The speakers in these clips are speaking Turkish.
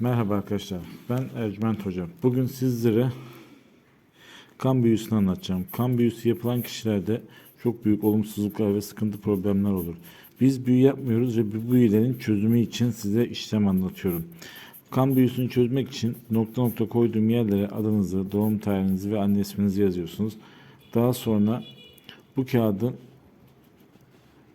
Merhaba arkadaşlar. Ben Ercüment Hocam. Bugün sizlere kan büyüsünü anlatacağım. Kan büyüsü yapılan kişilerde çok büyük olumsuzluklar ve sıkıntı problemler olur. Biz büyü yapmıyoruz ve bu büyülerin çözümü için size işlem anlatıyorum. Kan büyüsünü çözmek için nokta nokta koyduğum yerlere adınızı, doğum tarihinizi ve anne isminizi yazıyorsunuz. Daha sonra bu kağıdı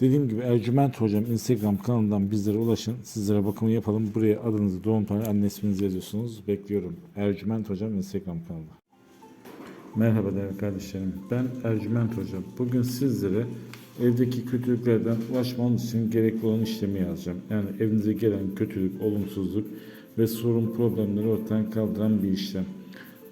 Dediğim gibi Ercüment Hocam Instagram kanalından bizlere ulaşın. Sizlere bakımı yapalım. Buraya adınızı, doğum tarihi, anne isminizi yazıyorsunuz. Bekliyorum. Ercüment Hocam Instagram kanalı. Merhaba değerli kardeşlerim. Ben Ercüment Hocam. Bugün sizlere evdeki kötülüklerden ulaşmanız için gerekli olan işlemi yazacağım. Yani evinize gelen kötülük, olumsuzluk ve sorun problemleri ortadan kaldıran bir işlem.